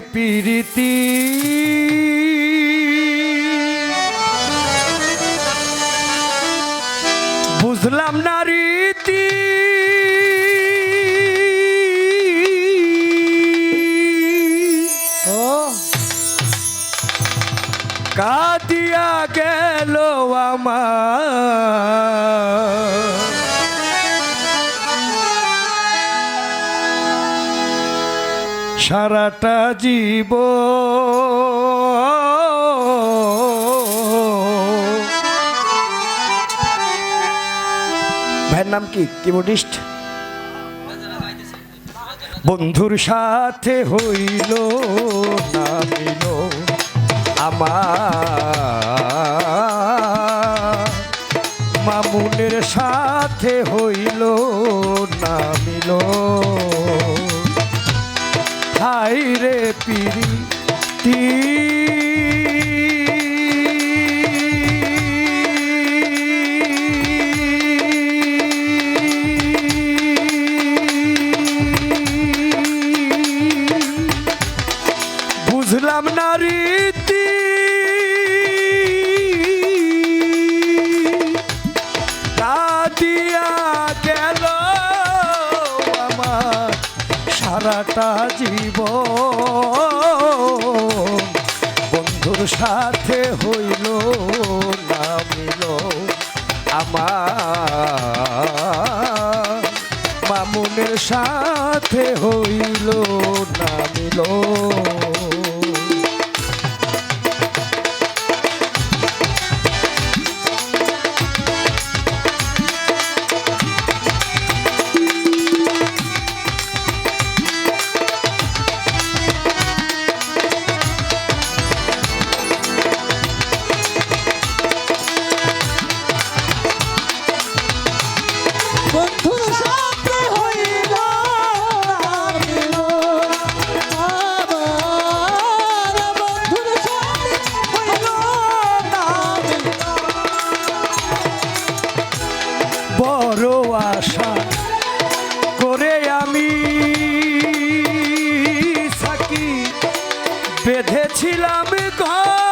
পিরিতি। বুঝলাম না রীতি। ও। কাদিয়া গেল আমার। সারাটা জীব। ভাইয়ের নাম কি? কিবোর্ডিস্ট? বন্ধুর সাথে হইল না মিল আমার। মামুনের সাথে হইল না মিল হাই রে পিরি সারাটা জীব বন্ধুর সাথে হইল না মিল আমার বেঁধেছিলাম ঘর।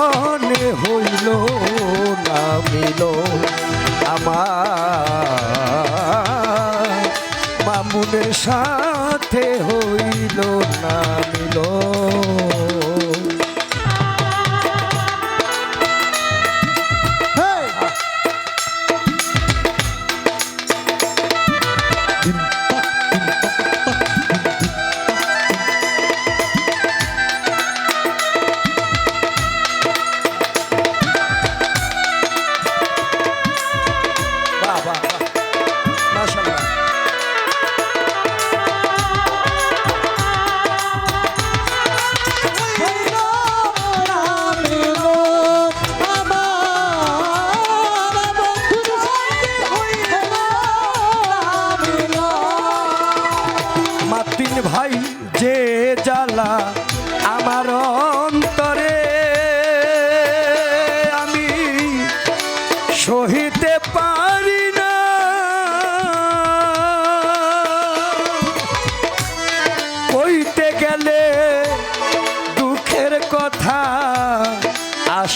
সনে হইল না মিল আমার। মামুনের সাথে হইল না মিল।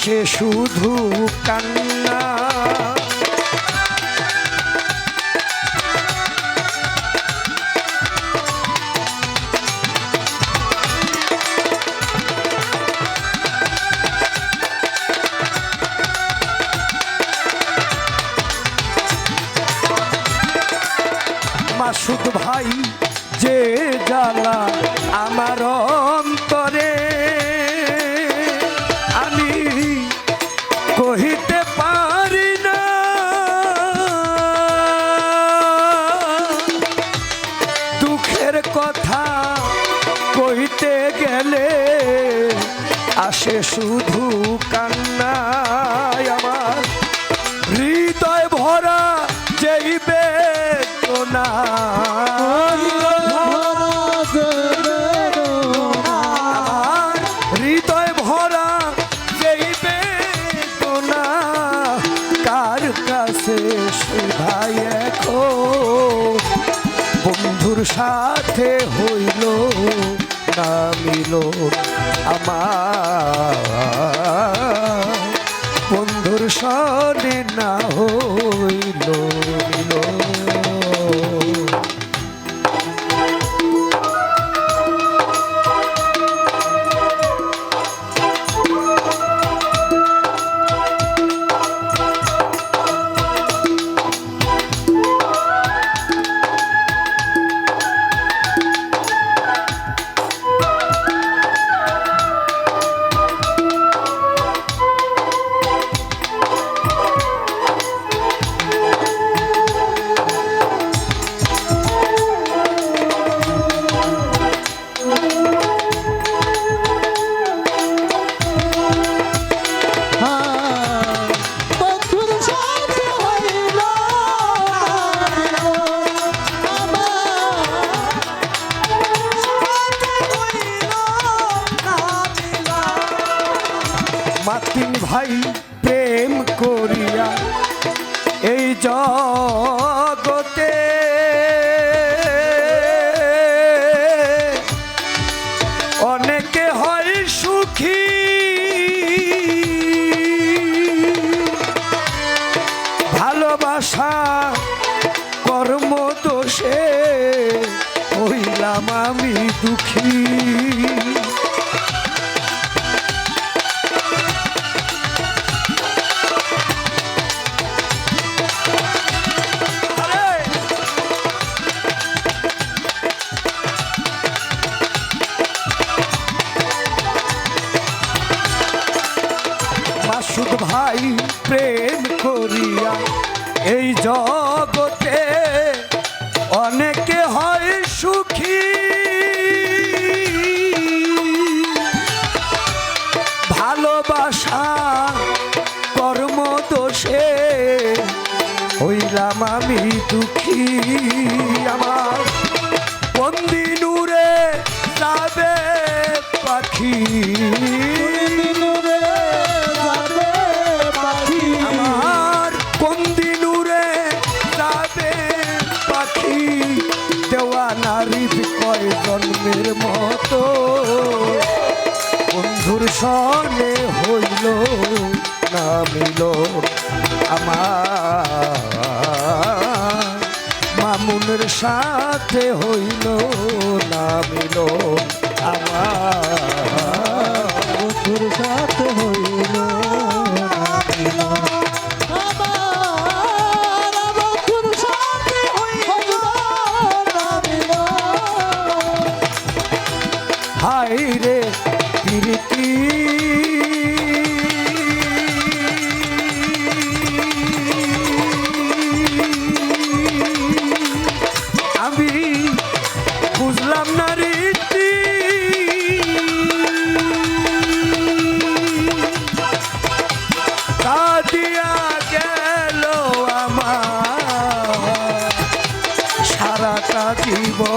আসে শুধু কান্না। মাসুদ ভাই যে জ্বালা আমার অন্তরে আসে শুধু কান্নায় আমার। হৃদয় ভরা যেই বেদনা। হৃদয় ভরা কার কাছে বন্ধুর সাথে মিল আমার। বন্ধুর সনে না হইল জগতে। অনেকে হয় সুখী। ভালোবাসা কর্ম দোষে হইলাম আমি দুঃখী। এই জগতে অনেকে হয় সুখী। ভালোবাসা, কর্ম দোষে হইলাম আমি দুঃখী। আমার বন্দি নূরে যাবে পাখি। নারী কয় জন্মের মতো। বন্ধুর সনে হইল না মিল আমার। মামুনের সাথে হইল না মিল আমার। বন্ধুর সাথে হইল সারাটা